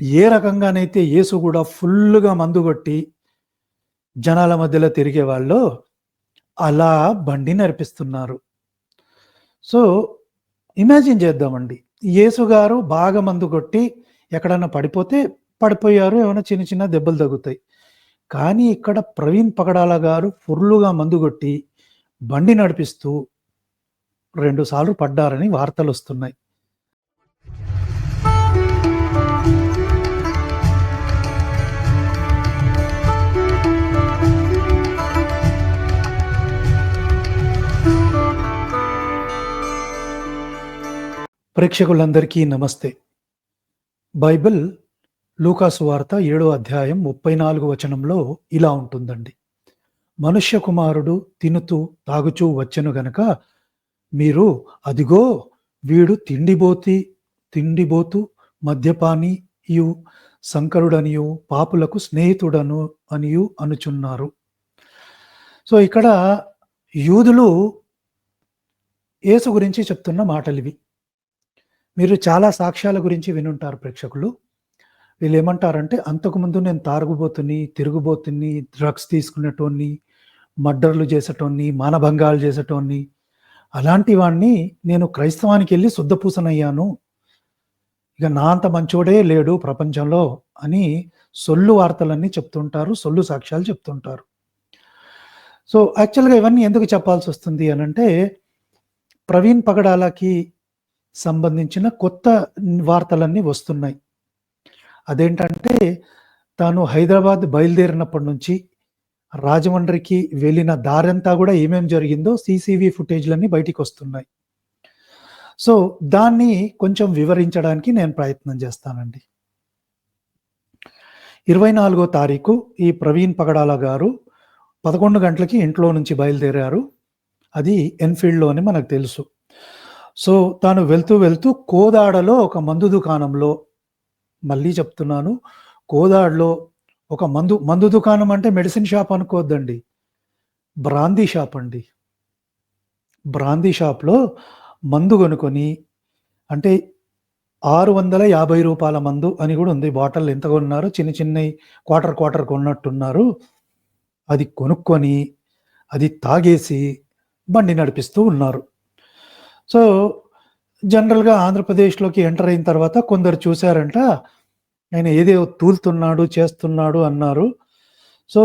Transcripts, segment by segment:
ఏ రకంగానైతే యేసు కూడా ఫుల్లుగా మందు కొట్టి జనాల మధ్యలో తిరిగే వాళ్ళు అలా బండి నడిపిస్తున్నారు. సో ఇమాజిన్ చేద్దామండి. యేసు గారు బాగా మందు కొట్టి ఎక్కడన్నా పడిపోతే పడిపోయారు ఏమైనా చిన్న చిన్న దెబ్బలు తగ్గుతాయి. కానీ ఇక్కడ ప్రవీణ్ పగడాల గారు ఫుల్లుగా మందు కొట్టి బండి నడిపిస్తూ రెండుసార్లు పడ్డారని వార్తలు వస్తున్నాయి. ప్రేక్షకులందరికీ నమస్తే. బైబిల్ లూకాసు వార్త ఏడో అధ్యాయం ముప్పై నాలుగు వచనంలో ఇలా ఉంటుందండి. మనుష్య కుమారుడు తినుతూ తాగుచూ వచ్చెను గనక మీరు అదిగో వీడు తిండిబోతి తిండిబోతు మద్యపానియు సంకరుడనియు పాపులకు స్నేహితుడను అనియు అనుచున్నారు. సో ఇక్కడ యూదులు యేసు గురించి చెప్తున్న మాటలు ఇవి మీరు చాలా సాక్ష్యాల గురించి వినుంటారు ప్రేక్షకులు. వీళ్ళు ఏమంటారంటే అంతకుముందు నేను తారుగుబోతుని తిరుగుబోతుని డ్రగ్స్ తీసుకునేటోన్ని మర్డర్లు చేసేటోన్ని మానభంగాలు చేసేటోన్ని అలాంటి వాడిని నేను క్రైస్తవానికి వెళ్ళి శుద్ధపూసనయ్యాను. ఇక నా అంత మంచోడే లేడు ప్రపంచంలో అని సొల్లు వార్తలన్నీ చెప్తుంటారు సొల్లు సాక్ష్యాలు చెప్తుంటారు. సో యాక్చువల్గా ఇవన్నీ ఎందుకు చెప్పాల్సి వస్తుంది అని అంటే ప్రవీణ్ పగడాలకి సంబంధించిన కొత్త వార్తలన్నీ వస్తున్నాయి. అదేంటంటే తాను హైదరాబాద్ బయలుదేరినప్పటి నుంచి రాజమండ్రికి వెళ్ళిన దారంతా కూడా ఏమేం జరిగిందో సీసీవీ ఫుటేజ్లన్నీ బయటికి వస్తున్నాయి సో దాన్ని కొంచెం వివరించడానికి నేను ప్రయత్నం చేస్తానండి. ఇరవై నాలుగో తారీఖు ఈ ప్రవీణ్ పగడాల గారు పదకొండు గంటలకి ఇంట్లో నుంచి బయలుదేరారు. అది ఎన్ఫీల్డ్లో అని మనకు తెలుసు. సో తాను వెళ్తూ వెళ్తూ కోదాడలో ఒక మందు దుకాణంలో మళ్ళీ చెప్తున్నాను కోదాడలో ఒక మందు మందు దుకాణం అంటే మెడిసిన్ షాప్ అనుకోవద్దండి బ్రాందీ షాప్ అండి. బ్రాందీ షాప్లో మందు కొనుక్కొని అంటే ఆరు వందల యాభై రూపాయల మందు అని కూడా ఉంది. బాటిల్ ఎంత కొన్నారు? చిన్న చిన్న క్వార్టర్ క్వార్టర్ కొన్నట్టున్నారు. అది కొనుక్కొని అది తాగేసి బండి నడిపిస్తూ ఉన్నారు. సో జనరల్గా ఆంధ్రప్రదేశ్లోకి ఎంటర్ అయిన తర్వాత కొందరు చూశారంట ఆయన ఏదో తూలుతున్నాడు చేస్తున్నాడు అన్నారు. సో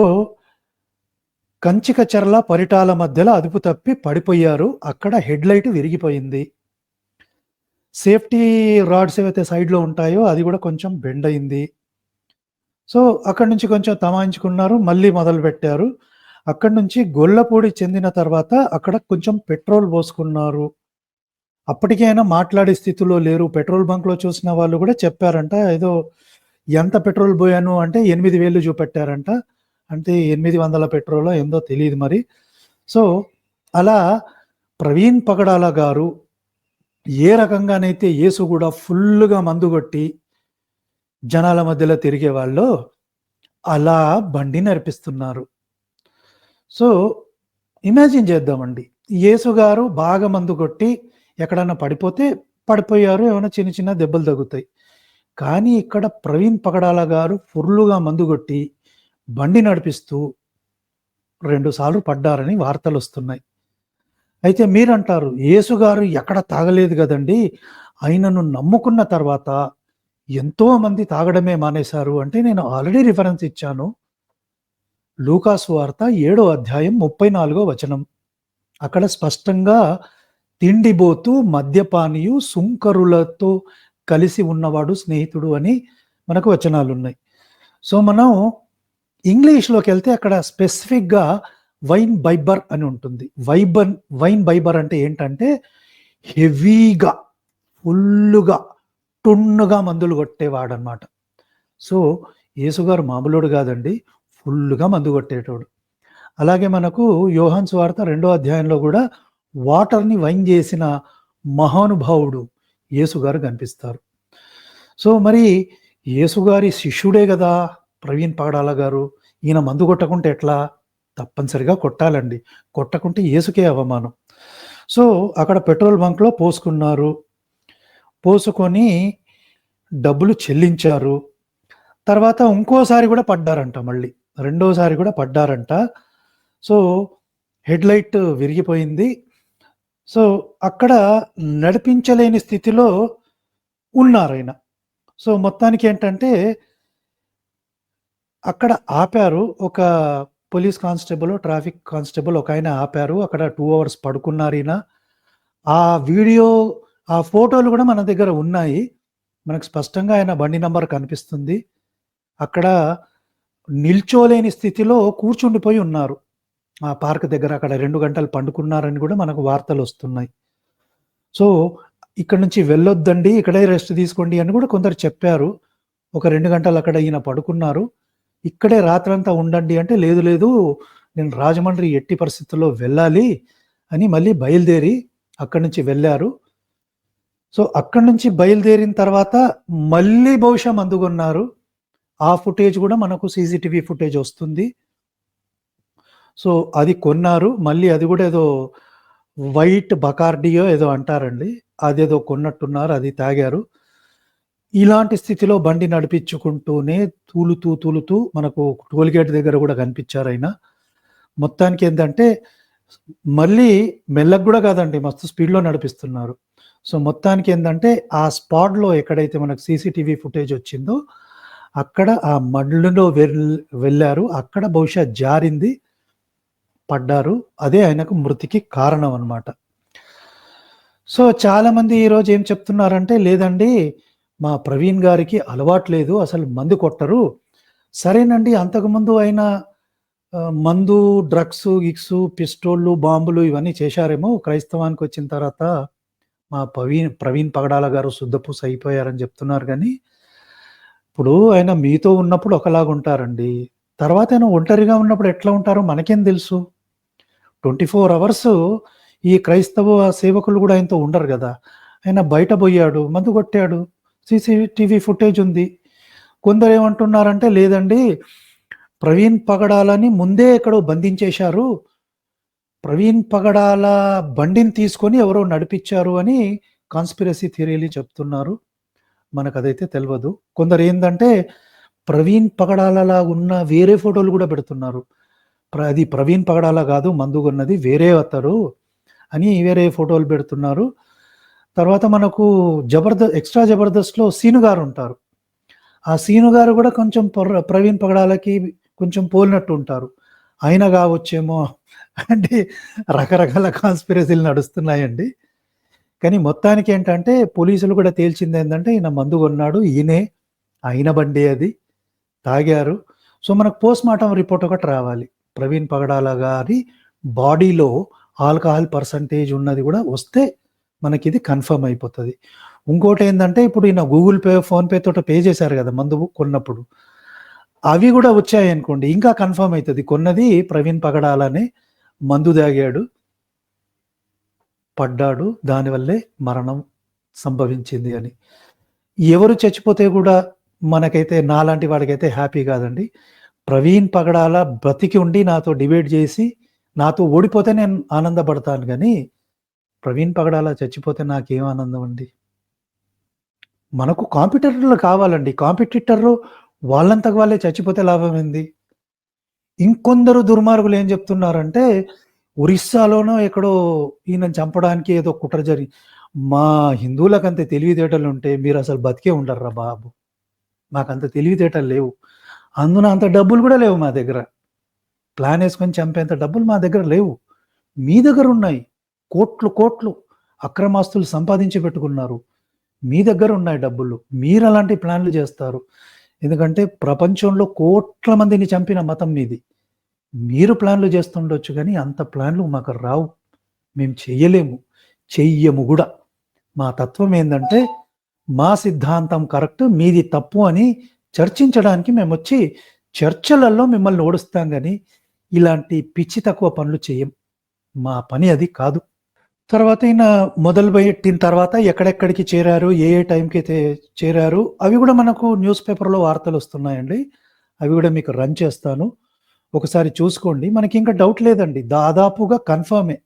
కంచిక చెర్ల పరిటాల మధ్యలో అదుపు తప్పి పడిపోయారు. అక్కడ హెడ్ లైట్ విరిగిపోయింది. సేఫ్టీ రాడ్స్ ఏవైతే సైడ్లో ఉంటాయో అది కూడా కొంచెం బెండ్ అయింది. సో అక్కడి నుంచి కొంచెం తమాయించుకున్నారు మళ్ళీ మొదలు పెట్టారు. అక్కడి నుంచి గొల్లపూడి చెందిన తర్వాత అక్కడ కొంచెం పెట్రోల్ పోసుకున్నారు. అప్పటికైనా మాట్లాడే స్థితిలో లేరు. పెట్రోల్ బంక్లో చూసిన వాళ్ళు కూడా చెప్పారంట ఏదో ఎంత పెట్రోల్ పోయాను అంటే ఎనిమిది వేలు చూపెట్టారంట. అంటే ఎనిమిది వందల పెట్రోల్ ఏందో తెలియదు మరి. సో అలా ప్రవీణ్ పగడాల గారు ఏ రకంగానైతే యేసు కూడా ఫుల్గా మందు కొట్టి జనాల మధ్యలో తిరిగే వాళ్ళు అలా బండి నడిపిస్తున్నారు. సో ఇమాజిన్ చేద్దామండి. యేసు గారు బాగా మందు కొట్టి ఎక్కడన్నా పడిపోతే పడిపోయారు ఏమైనా చిన్న చిన్న దెబ్బలు తగ్గుతాయి. కానీ ఇక్కడ ప్రవీణ్ పగడాల గారు ఫుర్లుగా మందు కొట్టి బండి నడిపిస్తూ రెండుసార్లు పడ్డారని వార్తలు వస్తున్నాయి. అయితే మీరంటారు యేసుగారు ఎక్కడ తాగలేదు కదండి? ఆయనను నమ్ముకున్న తర్వాత ఎంతో మంది తాగడమే మానేశారు అంటే నేను ఆల్రెడీ రిఫరెన్స్ ఇచ్చాను. లూకాసు వార్త ఏడో అధ్యాయం ముప్పై నాలుగో వచనం. అక్కడ స్పష్టంగా తిండిబోతు మద్యపానీయు సుంకరులతో కలిసి ఉన్నవాడు స్నేహితుడు అని మనకు వచనాలు ఉన్నాయి సో మనం ఇంగ్లీష్లోకి వెళ్తే అక్కడ స్పెసిఫిక్గా వైన్ బైబర్ అని ఉంటుంది. వైబన్ వైన్ బైబర్ అంటే ఏంటంటే హెవీగా ఫుల్లుగా టున్నుగా మందులు కొట్టేవాడు అనమాట సో యేసుగారు మామూలుడు కాదండి ఫుల్గా మందు కొట్టేటోడు. అలాగే మనకు యోహన్స్ వార్త రెండో అధ్యాయంలో కూడా వాటర్ని వైన్ చేసిన మహానుభావుడు యేసుగారు కనిపిస్తారు. సో మరి యేసుగారి శిష్యుడే కదా ప్రవీణ్ పాడాల గారు. ఈయన మందు కొట్టకుంటే ఎట్లా? తప్పనిసరిగా కొట్టాలండి. కొట్టకుంటే యేసుకే అవమానం. సో అక్కడ పెట్రోల్ బంక్లో పోసుకున్నారు. పోసుకొని డబ్బులు చెల్లించారు. తర్వాత ఇంకోసారి కూడా పడ్డారంట మళ్ళీ. రెండోసారి కూడా పడ్డారంట. సో, హెడ్‌లైట్ విరిగిపోయింది. సో, అక్కడ నడిపించలేని స్థితిలో ఉన్నారాయన. సో, మొత్తానికి ఏంటంటే అక్కడ ఆపారు. ఒక పోలీస్ కానిస్టేబుల్ ట్రాఫిక్ కానిస్టేబుల్ ఒకాయన ఆపారు. అక్కడ టూ అవర్స్ పడుకున్నారీయన. ఆ వీడియో, ఆ ఫోటోలు కూడా మన దగ్గర ఉన్నాయి. మనకు స్పష్టంగా ఆయన బండి నంబర్ కనిపిస్తుంది. అక్కడ నిల్చోలేని స్థితిలో కూర్చుండిపోయి ఉన్నారు. ఆ పార్క్ దగ్గర అక్కడ రెండు గంటలు పండుకున్నారని కూడా మనకు వార్తలు వస్తున్నాయి సో, ఇక్కడ నుంచి వెళ్ళొద్దండి. ఇక్కడే రెస్ట్ తీసుకోండి అని కూడా కొందరు చెప్పారు. ఒక రెండు గంటలు అక్కడ ఈయన పడుకున్నారు. ఇక్కడే రాత్రంతా ఉండండి అంటే, లేదు లేదు నేను రాజమండ్రి ఎట్టి పరిస్థితుల్లో వెళ్ళాలి అని మళ్ళీ బయలుదేరి అక్కడి నుంచి వెళ్ళారు సో, అక్కడి నుంచి బయలుదేరిన తర్వాత మళ్ళీ బహుశా మందుగొన్నారు. ఆ ఫుటేజ్ కూడా మనకు సీసీటీవీ ఫుటేజ్ వస్తుంది. సో, అది కొన్నారు. మళ్ళీ అది కూడా ఏదో వైట్ బకార్డియో ఏదో అంటారండి. అదేదో కొన్నట్టున్నారు. అది తాగారు. ఇలాంటి స్థితిలో బండి నడిపించుకుంటూనే తూలుతూ, తూలుతూ మనకు టోల్‌గేట్ దగ్గర కూడా కనిపించారైనా మొత్తానికి ఏంటంటే మళ్ళీ మెల్లగా కూడా కాదండి. మస్తు స్పీడ్‌లో నడిపిస్తున్నారు. సో, మొత్తానికి ఏంటంటే ఆ స్పాట్‌లో ఎక్కడైతే మనకు సీసీటీవీ ఫుటేజ్ వచ్చిందో అక్కడ ఆ మడ్లలో వెళ్ళారు అక్కడ బహుశా జారింది. పడ్డారు. అదే ఆయనకు మృతికి కారణం అన్నమాట. సో, చాలామంది ఈరోజు ఏం చెప్తున్నారంటే, లేదండి మా ప్రవీణ్ గారికి అలవాటు లేదు. అసలు మందు కొట్టరు. సరేనండి అంతకుముందు ఆయన మందు, డ్రగ్స్, గిగ్స్ పిస్టోళ్ళు బాంబులు ఇవన్నీ చేశారేమో క్రైస్తవానికి వచ్చిన తర్వాత మా ప్రవీణ్ ప్రవీణ్ పగడాల గారు శుద్ధపూస అయిపోయారని చెప్తున్నారు కానీ ఇప్పుడు ఆయన మీతో ఉన్నప్పుడు ఒకలాగా ఉంటారండి తర్వాత ఆయన ఒంటరిగా ఉన్నప్పుడు ఎట్లా ఉంటారో మనకేం తెలుసు? 24 అవర్స్ ఈ క్రైస్తవ సేవకులు కూడా ఆయనతో ఉండరు కదా ఆయన బయట పోయాడు మందు కొట్టాడు. సీసీటీవీ ఫుటేజ్ ఉంది. కొందరేమంటున్నారంటే, లేదండి ప్రవీణ్ పగడాలని ముందే ఎక్కడో బంధించేశారు. ప్రవీణ్ పగడాల బండిని తీసుకొని ఎవరో నడిపించారు అని కాన్స్పిరసీ థియరీలు చెప్తున్నారు. మనకు అదైతే తెలియదు కొందరు ఏంటంటే ప్రవీణ్ పగడాలలాగున్న వేరే ఫోటోలు కూడా పెడుతున్నారు. ప్ర అది ప్రవీణ్ పగడాల కాదు మందుగున్నది వేరే అతడు అని వేరే ఫోటోలు పెడుతున్నారు. తర్వాత మనకు జబర్దస్త్ ఎక్స్ట్రా జబర్దస్త్‌లో సీను గారు ఉంటారు ఆ సీను గారు కూడా కొంచెం ప్రవీణ్ పగడాలకి కొంచెం పోలినట్టు ఉంటారు. ఆయన కావచ్చేమో అంటే రకరకాల కాన్స్పిరసీలు నడుస్తున్నాయండి. కానీ మొత్తానికి ఏంటంటే పోలీసులు కూడా తేల్చింది ఏంటంటే ఈయన మందు కొన్నాడు. ఈయనే. ఆయన బండి అది. తాగారు. సో, మనకు పోస్ట్‌మార్టం రిపోర్ట్ ఒకటి రావాలి. ప్రవీణ్ పగడాల గారి బాడీలో ఆల్కహాల్ పర్సెంటేజ్ ఉన్నది కూడా వస్తే మనకిది కన్ఫర్మ్ అయిపోతుంది ఇంకోటి ఏంటంటే ఇప్పుడు ఈయన గూగుల్ పే, ఫోన్‌పే తోట పే చేశారు కదా మందు కొన్నప్పుడు. అవి కూడా వచ్చాయనుకోండి ఇంకా కన్ఫర్మ్ అవుతుంది కొన్నది ప్రవీణ్ పగడాలనే. మందు తాగాడు. పడ్డాడు. దానివల్లే మరణం సంభవించింది అని. ఎవరు చచ్చిపోతే కూడా మనకైతే నాలాంటి వాడికైతే హ్యాపీ కాదండి. ప్రవీణ్ పగడాల బ్రతికి ఉండి నాతో డిబేట్ చేసి నాతో ఓడిపోతే నేను ఆనందపడతాను కానీ ప్రవీణ్ పగడాల చచ్చిపోతే నాకేం ఆనందం అండి. మనకు కాంపిటేటర్లు కావాలండి. కాంపిటేటర్లు వాళ్ళంతకు వాళ్ళే చచ్చిపోతే లాభం ఏంది ఇంకొందరు దుర్మార్గులు ఏం చెప్తున్నారంటే, ఒరిస్సాలోనో ఎక్కడో ఈయన చంపడానికి ఏదో కుట్ర జరిగి మా హిందువులకంత తెలివితేటలు ఉంటే మీరు అసలు బతికే ఉండరురా బాబు. మాకంత తెలివితేటలు లేవు. అందున అంత డబ్బులు కూడా లేవు మా దగ్గర. ప్లాన్ వేసుకొని చంపేంత డబ్బులు మా దగ్గర లేవు. మీ దగ్గర ఉన్నాయి కోట్లు, కోట్లు అక్రమాస్తులు సంపాదించి పెట్టుకున్నారు. మీ దగ్గర ఉన్నాయి డబ్బులు. మీరు అలాంటి ప్లాన్‌లు చేస్తారు. ఎందుకంటే ప్రపంచంలో కోట్ల మందిని చంపిన మతం మీది. మీరు ప్లాన్‌లు చేస్తుండొచ్చు కానీ అంత ప్లాన్‌లు మాకు రావు. మేము చెయ్యలేము. చెయ్యము కూడా మా తత్వం ఏంటంటే మా సిద్ధాంతం కరెక్ట్. మీది తప్పు అని చర్చించడానికి మేమొచ్చి చర్చలలో మిమ్మల్ని ఓడుస్తాం కానీ ఇలాంటి పిచ్చి తక్కువ పనులు చేయం మా పని అది కాదు. తర్వాత ఈయన మొదలు పెట్టిన తర్వాత ఎక్కడెక్కడికి చేరారు? ఏ ఏ టైంకి అయితే చేరారు? అవి కూడా మనకు న్యూస్ పేపర్‌లో వార్తలు వస్తున్నాయండి అవి కూడా మీకు రన్ చేస్తాను. ఒకసారి చూసుకోండి. మనకి ఇంకా డౌట్ లేదండి. దాదాపుగా కన్ఫర్మే.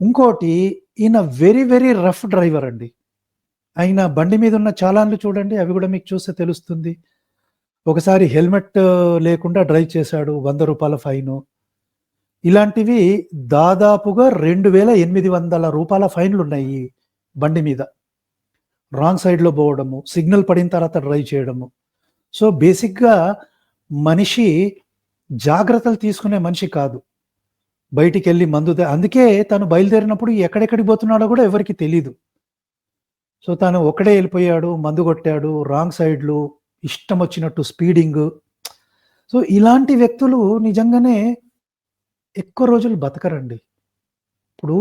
ఇంకోటి ఈయన వెరీ, వెరీ రఫ్ డ్రైవర్ అండి. ఆయన బండి మీద ఉన్న చాలాన్లు చూడండి. అవి కూడా మీకు చూస్తే తెలుస్తుంది. ఒకసారి హెల్మెట్ లేకుండా డ్రైవ్ చేశాడు. వంద రూపాయల ఫైను. ఇలాంటివి దాదాపుగా రెండు వేల ఎనిమిది వందల రూపాయల ఫైన్లు ఉన్నాయి బండి మీద. రాంగ్ సైడ్‌లో పోవడము, సిగ్నల్ పడిన తర్వాత డ్రైవ్ చేయడము. సో, బేసిక్‌గా మనిషి జాగ్రత్తలు తీసుకునే మనిషి కాదు. బయటికెళ్ళి మందు అందుకే తను బయలుదేరినప్పుడు ఎక్కడెక్కడికి పోతున్నాడో కూడా ఎవరికీ తెలీదు. సో, తను ఒకడే వెళ్ళిపోయాడు మందు కొట్టాడు. రాంగ్ సైడ్‌లు, ఇష్టం వచ్చినట్టు స్పీడింగు. సో, ఇలాంటి వ్యక్తులు నిజంగానే ఎక్కువ రోజులు బతకరండి. ఇప్పుడు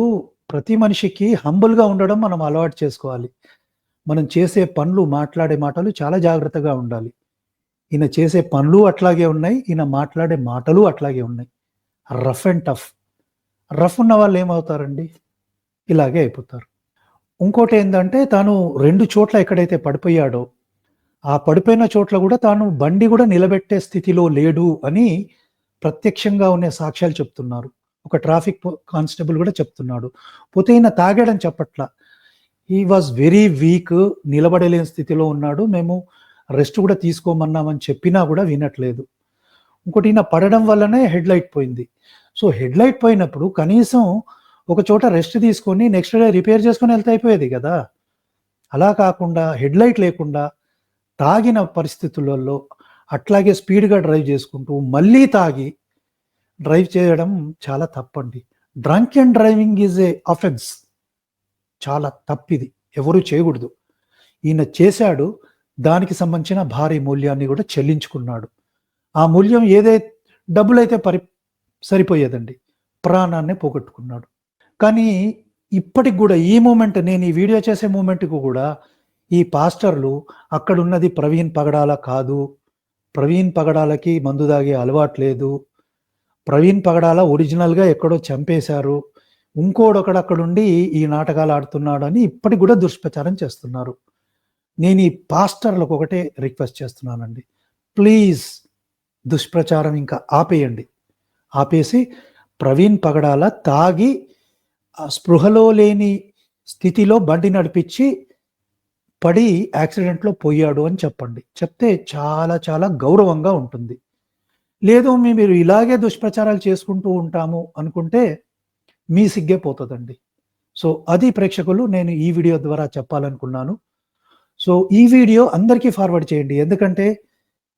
ప్రతి మనిషికి హంబుల్‌గా ఉండడం మనం అలవాటు చేసుకోవాలి. మనం చేసే పనులు, మాట్లాడే మాటలు చాలా జాగ్రత్తగా ఉండాలి. ఈయన చేసే పనులు అట్లాగే ఉన్నాయి. ఈయన మాట్లాడే మాటలు అట్లాగే ఉన్నాయి. Rough and tough. రఫ్ ఉన్న వాళ్ళు ఏమవుతారండి? ఇలాగే అయిపోతారు. ఇంకోటి ఏంటంటే తాను రెండు చోట్ల ఎక్కడైతే పడిపోయాడో, ఆ పడిపోయిన చోట్ల కూడా తాను బండి కూడా నిలబెట్టే స్థితిలో లేడు అని ప్రత్యక్షంగా ఉన్న సాక్ష్యాలు చెప్తున్నారు. ఒక ట్రాఫిక్ కానిస్టేబుల్ కూడా చెప్తున్నాడు. పోతే ఈయన తాగాడని చెప్పట్ల. ఈ వాస్ వెరీ వీక్. నిలబడలేని స్థితిలో ఉన్నాడు. మేము రెస్ట్ కూడా తీసుకోమన్నామని చెప్పినా కూడా వినట్లేదు. ఇంకోటి ఈయన పడడం వల్లనే హెడ్‌లైట్ పోయింది. సో, హెడ్‌లైట్ పోయినప్పుడు కనీసం ఒక చోట రెస్ట్ తీసుకొని నెక్స్ట్ డే రిపేర్ చేసుకొని వెళ్తే అయిపోయేది కదా అలా కాకుండా హెడ్‌లైట్ లేకుండా తాగిన పరిస్థితులలో అట్లాగే స్పీడ్‌గా డ్రైవ్ చేసుకుంటూ మళ్ళీ తాగి డ్రైవ్ చేయడం చాలా తప్పండి. Drunk and driving is a offence. చాలా తప్పిది. ఎవరు చేయకూడదు. ఈయన చేశాడు. దానికి సంబంధించిన భారీ మూల్యాన్ని కూడా చెల్లించుకున్నాడు. ఆ మూల్యం ఏదై డబ్బులైతే పరి సరిపోయేదండి. ప్రాణాన్ని పోగొట్టుకున్నాడు. కానీ ఇప్పటికి కూడా ఈ మూమెంట్ నేను ఈ వీడియో చేసే మూమెంట్కు కూడా ఈ పాస్టర్‌లు అక్కడున్నది ప్రవీణ్ పగడాల కాదు. ప్రవీణ్ పగడాలకి మందు తాగే అలవాటు లేదు. ప్రవీణ్ పగడాల ఒరిజినల్‌గా ఎక్కడో చంపేశారు. ఇంకోడొకడు అక్కడుండి ఈ నాటకాలు ఆడుతున్నాడని ఇప్పటికి కూడా దుష్ప్రచారం చేస్తున్నారు. నేను ఈ పాస్టర్‌లకు ఒకటే రిక్వెస్ట్ చేస్తున్నానండి. ప్లీజ్ దుష్ప్రచారం ఇంకా ఆపేయండి. ఆపేసి ప్రవీణ్ పగడాల తాగి స్పృహలో లేని స్థితిలో బండి నడిపించి పడి యాక్సిడెంట్‌లో పోయాడు అని చెప్పండి. చెప్తే చాలా చాలా గౌరవంగా ఉంటుంది. లేదు మీ మీరు ఇలాగే దుష్ప్రచారాలు చేసుకుంటూ ఉంటాము అనుకుంటే మీ సిగ్గే పోతుందండి సో, అది ప్రేక్షకులు నేను ఈ వీడియో ద్వారా చెప్పాలనుకున్నాను. సో, ఈ వీడియో అందరికీ ఫార్వర్డ్ చేయండి. ఎందుకంటే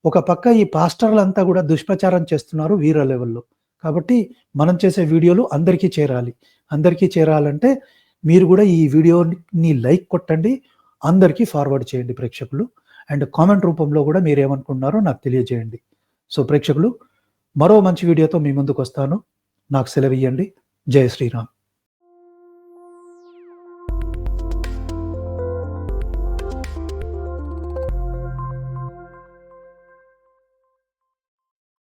ఒక పక్క ఈ పాస్టర్‌లంతా కూడా దుష్ప్రచారం చేస్తున్నారు వీర లెవెల్‌లో. కాబట్టి మనం చేసే వీడియోలు అందరికీ చేరాలి. అందరికీ చేరాలంటే మీరు కూడా ఈ వీడియోని లైక్ కొట్టండి. అందరికీ ఫార్వర్డ్ చేయండి ప్రేక్షకులు. అండ్ కామెంట్ రూపంలో కూడా మీరు ఏమనుకుంటున్నారో నాకు తెలియజేయండి. సో, ప్రేక్షకులు మరో మంచి వీడియోతో మీ ముందుకు వస్తాను నాకు సెలవు ఇవ్వండి జయ శ్రీరామ్.